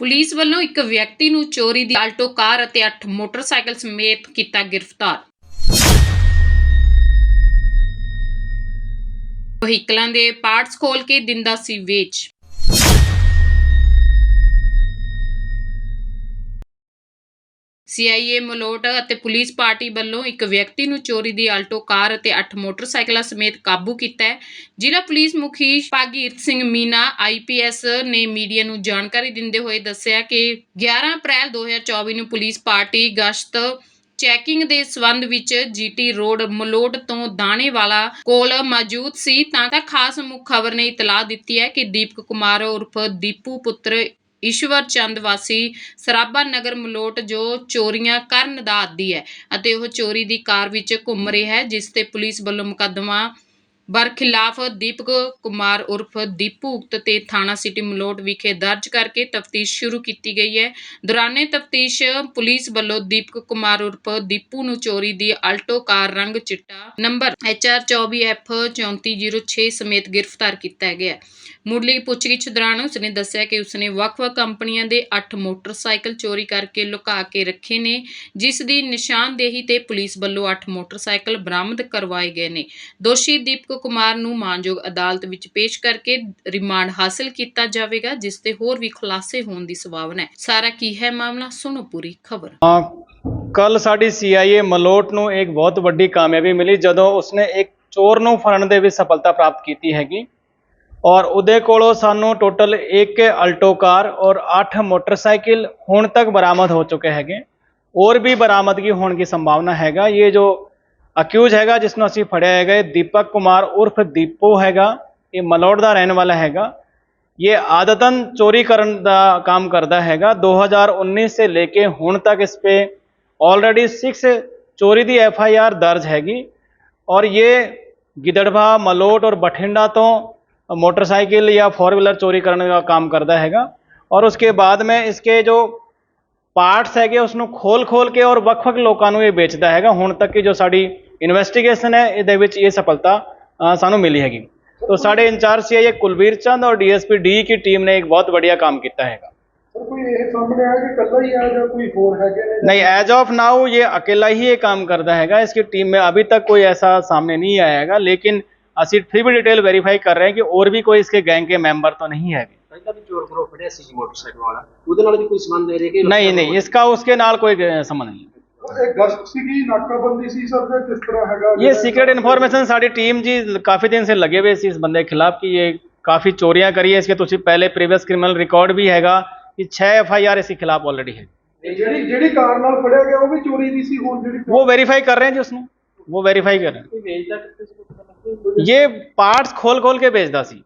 Police ਵੱਲੋਂ ਇੱਕ ਵਿਅਕਤੀ ਨੂੰ ਚੋਰੀ ਦੀ ਆਲਟੋ ਕਾਰ ਅਤੇ 8 ਮੋਟਰਸਾਈਕਲ ਸਮੇਤ ਕੀਤਾ ਗ੍ਰਿਫਤਾਰ। ਵਹੀਕਲਾਂ ਦੇ ਪਾਰਟਸ ਖੋਲ ਕੇ ਦਿੰਦਾ ਸੀ ਵੇਚ। ਸੀਆਈਏ ਮਲੋਟ ਅਤੇ ਪੁਲਿਸ ਪਾਰਟੀ ਵੱਲੋਂ ਇੱਕ ਵਿਅਕਤੀ ਨੂੰ ਚੋਰੀ ਦੀ ਆਲਟੋ, ਕਾਰ ਅਤੇ 8 ਮੋਟਰਸਾਈਕਲਾਂ ਸਮੇਤ ਕਾਬੂ ਕੀਤਾ ਹੈ। ਜ਼ਿਲ੍ਹਾ ਪੁਲਿਸ ਮੁਖੀ ਭਾਗੀਰਥ ਸਿੰਘ ਮੀਨਾ ਆਈਪੀਐਸ ਨੇ ਮੀਡੀਆ ਨੂੰ ਜਾਣਕਾਰੀ ਦਿੰਦੇ ਹੋਏ ਦੱਸਿਆ ਕਿ 11 ਅਪ੍ਰੈਲ 2024 ਨੂੰ ਪੁਲਿਸ ਪਾਰਟੀ ਗਸ਼ਤ ਚੈਕਿੰਗ ਦੇ ਸਬੰਧ ਵਿੱਚ ਜੀਟੀ ਰੋਡ ਮਲੋਟ ਤੋਂ ਦਾਣੇਵਾਲਾ ਕੋਲ ਮੌਜੂਦ ਸੀ। ਤਾਂ ਤਾਂ ਖਾਸ ਮੁੱਖ ਖਬਰ ਨੇ ਇਤਲਾਹ ਦਿੱਤੀ ਹੈ ਕਿ ਦੀਪਕ ਕੁਮਾਰ ਉਰਫ ਦੀਪੂ ਪੁੱਤਰ ਈਸ਼ਵਰ ਚੰਦ ਵਾਸੀ ਸਰਾਭਾ ਨਗਰ ਮਲੋਟ ਜੋ ਚੋਰੀਆਂ ਕਰਨ ਦਾ ਆਦੀ ਹੈ ਅਤੇ ਉਹ ਚੋਰੀ ਦੀ ਕਾਰ ਵਿੱਚ ਘੁੰਮ ਰਿਹਾ ਹੈ, ਜਿਸ ਤੇ ਪੁਲਿਸ ਵੱਲੋਂ ਮੁਕੱਦਮਾ ਬਰਖਿਲਾਫ ਦੀਪਕ ਕੁਮਾਰ ਉਰਫ ਦੀਪੂ ਤੇ ਥਾਣਾ ਸਿਟੀ ਮਲੋਟ ਵਿਖੇ ਦਰਜ ਕਰਕੇ ਤਫਤੀਸ਼ ਸ਼ੁਰੂ ਕੀਤੀ ਗਈ ਹੈ। ਦੌਰਾਨੇ ਤਫਤੀਸ਼ ਪੁਲਿਸ ਵੱਲੋਂ ਦੀਪਕ ਕੁਮਾਰ ਉਰਫ ਦੀਪੂ ਨੂੰ ਚੋਰੀ ਦੀ ਆਲਟੋ ਕਾਰ ਰੰਗ ਚਿੱਟਾ ਨੰਬਰ HR24F 3406 ਸਮੇਤ ਗ੍ਰਿਫਤਾਰ ਕੀਤਾ ਗਿਆ। ਹੈ ਮੁੱਢਲੀ ਪੁੱਛਗਿੱਛ ਦੌਰਾਨ ਉਸਨੇ ਦੱਸਿਆ ਕਿ ਉਸਨੇ ਵੱਖ-ਵੱਖ ਕੰਪਨੀਆਂ ਦੇ 8 ਮੋਟਰਸਾਈਕਲ ਚੋਰੀ ਕਰਕੇ ਲੁਕਾ ਕੇ ਰੱਖੇ ਨੇ, ਜਿਸ ਦੀ ਨਿਸ਼ਾਨਦੇਹੀ ਤੇ ਪੁਲਿਸ ਵੱਲੋਂ 8 ਮੋਟਰਸਾਈਕਲ ਬਰਾਮਦ ਕਰਵਾਏ ਗਏ ਨੇ। ਦੋਸ਼ੀ ਦੀਪਕ ਕੁਮਾਰ ਨੂੰ ਮਾਨਯੋਗ ਅਦਾਲਤ ਵਿੱਚ ਪੇਸ਼ ਕਰਕੇ ਰਿਮਾਂਡ ਹਾਸਲ ਕੀਤਾ ਜਾਵੇਗਾ, ਜਿਸ ਤੇ ਹੋਰ ਵੀ ਖੁਲਾਸੇ ਹੋਣ ਦੀ ਸੰਭਾਵਨਾ ਹੈ। ਸਾਰਾ ਕੀ ਹੈ ਮਾਮਲਾ, ਸੁਣੋ ਪੂਰੀ ਖਬਰ। ਕੱਲ ਸਾਡੀ ਸੀਆਈਏ ਮਲੋਟ ਨੂੰ ਇੱਕ ਬਹੁਤ ਵੱਡੀ ਕਾਮਯਾਬੀ ਮਿਲੀ, ਜਦੋਂ ਉਸਨੇ ਇੱਕ ਚੋਰ ਨੂੰ ਫੜਨ ਦੇ ਵਿੱਚ ਸਫਲਤਾ ਪ੍ਰਾਪਤ ਕੀਤੀ ਹੈਗੀ ਔਰ ਉਹਦੇ ਕੋਲੋਂ ਸਾਨੂੰ ਟੋਟਲ ਇੱਕ ਅਲਟੋ ਕਾਰ ਔਰ 8 ਮੋਟਰਸਾਈਕਲ ਹੁਣ ਤੱਕ ਬਰਾਮਦ ਹੋ ਚੁੱਕੇ ਹੈਗੇ। ਔਰ ਵੀ ਬਰਾਮਦਗੀ ਹੋਣ ਦੀ ਸੰਭਾਵਨਾ ਹੈਗਾ। ਇਹ ਜੋ ਅਕਿਊਜ਼ ਹੈਗਾ ਜਿਸ ਨੂੰ ਅਸੀਂ ਫੜਿਆ ਹੈਗਾ ਇਹ ਦੀਪਕ ਕੁਮਾਰ ਉਰਫ ਦੀਪੋ ਹੈਗਾ ਇਹ ਮਲੋਟ ਦਾ ਰਹਿਣ ਵਾਲਾ ਹੈਗਾ ਇਹ ਆਦਤਨ ਚੋਰੀ ਕਰਨ ਦਾ ਕੰਮ ਕਰਦਾ ਹੈਗਾ 2019 से लेके ਹੁਣ ਤੱਕ ਇਸ पे ऑलरेडी 6 ਚੋਰੀ ਦੀ ਐਫ ਆਈ ਆਰ ਦਰਜ ਹੈਗੀ और ये गिदड़भा मलोट और बठिंडा तो मोटरसाइकिल या फोर व्हीलर चोरी करने का काम करता हैगा और उसके बाद में इसके जो ਪਾਰਟਸ ਹੈਗੇ ਉਸ ਨੂੰ ਖੋਲ ਖੋਲ ਕੇ ਔਰ ਵੱਖ-ਵੱਖ ਲੋਕਾਂ ਨੂੰ ਇਹ ਵੇਚਦਾ ਹੈਗਾ ਹੁਣ ਤੱਕ ਦੀ ਜੋ ਸਾਡੀ ਇਨਵੈਸਟੀਗੇਸ਼ਨ ਹੈ ਇਹਦੇ ਵਿੱਚ ਇਹ ਸਫਲਤਾ ਅ, ਸਾਨੂੰ ਮਿਲੀ ਹੈਗੀ तो ਸਾਡੇ ਇੰਚਾਰਜ ਸੀ ਇਹ ਕੁਲਵੀਰ ਚੰਦ ਔਰ ਡੀਐਸਪੀ ਡੀ की टीम ने एक बहुत बढ़िया काम ਕੀਤਾ ਹੈਗਾ ਸਰ ਕੋਈ ਇਹ ਸਾਹਮਣੇ ਆਇਆ ਕਿ ਇਕੱਲਾ ਹੀ ਆ ਜਾਂ ਕੋਈ ਹੋਰ ਹੈਗੇ ਨੇ नहीं एज ऑफ नाउ ये अकेला ही ये काम करता हैगा इसकी टीम में अभी तक कोई ऐसा सामने नहीं आया हैगा लेकिन ਅਸੀਂ फिर भी डिटेल वेरीफाई कर रहे हैं कि और भी कोई इसके गैंग के मेंबर तो नहीं है ਪਹਿਲਾਂ ਵੀ ਚੋਰ ਗਰੋਹ ਫੜਿਆ ਸੀ ਜੀ ਮੋਟਰਸਾਈਕਲ ਵਾਲਾ ਉਹਦੇ ਨਾਲ ਵੀ ਕੋਈ ਸੰਬੰਧ ਹੈ ਕਿ नहीं नहीं इसका उसके नाल कोई अ, संबंध नहीं ਇਹ ਗਸ਼ਤ ਸੀਗੀ ਨਾਕਾਬੰਦੀ ਸੀ ਸਰ ਜਾਂ ਕਿਸ ਤਰ੍ਹਾਂ ਹੈਗਾ ये सीक्रेट इन्फॉर्मेशन साड़ी टीम जी काफ़ी दिन से लगे हुए इस बंदे के खिलाफ कि ये काफ़ी चोरियां करी है इसके तो उससे पहले प्रीवियस क्रिमिनल रिकॉर्ड भी हैगा कि छः एफ आई आर इसके खिलाफ ऑलरेडी है ਜਿਹੜੀ ਜਿਹੜੀ ਕਾਰ ਨਾਲ ਫੜਿਆ ਗਿਆ ਉਹ ਵੀ ਚੋਰੀ ਦੀ ਸੀ ਹੁਣ ਜਿਹੜੀ वो वेरीफाई कर रहे हैं जी उसमें वो वेरीफाई कर रहे हैं ਕੋਈ ਵੇਚਦਾ ਕਿੱਥੇ ਸੀ ਕੋਈ ਪਤਾ ਨਹੀਂ ये पार्ट्स खोल खोल के बेचता सी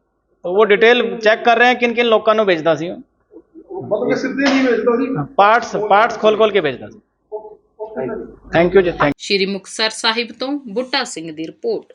ਉਹ ਡਿਟੇਲ ਚੈੱਕ ਕਰ ਰਹੇ ਹਾਂ ਕਿਨ ਕਿਨ ਲੋਕਾਂ ਨੂੰ ਵੇਚਦਾ ਸੀ ਉਹ ਮਤਲਬ ਕਿ ਸਿੱਧੇ ਨਹੀਂ ਵੇਚਦਾ ਸੀ ਪਾਰਟਸ ਪਾਰਟਸ ਖੋਲ ਖੋਲ ਕੇ ਵੇਚਦਾ ਸੀ ਥੈਂਕ ਯੂ ਜੀ ਥੈਂਕ ਸ਼੍ਰੀ ਮੁਕਤਸਰ ਸਾਹਿਬ ਤੋਂ ਬੁੱਟਾ ਸਿੰਘ ਦੀ ਰਿਪੋਰਟ।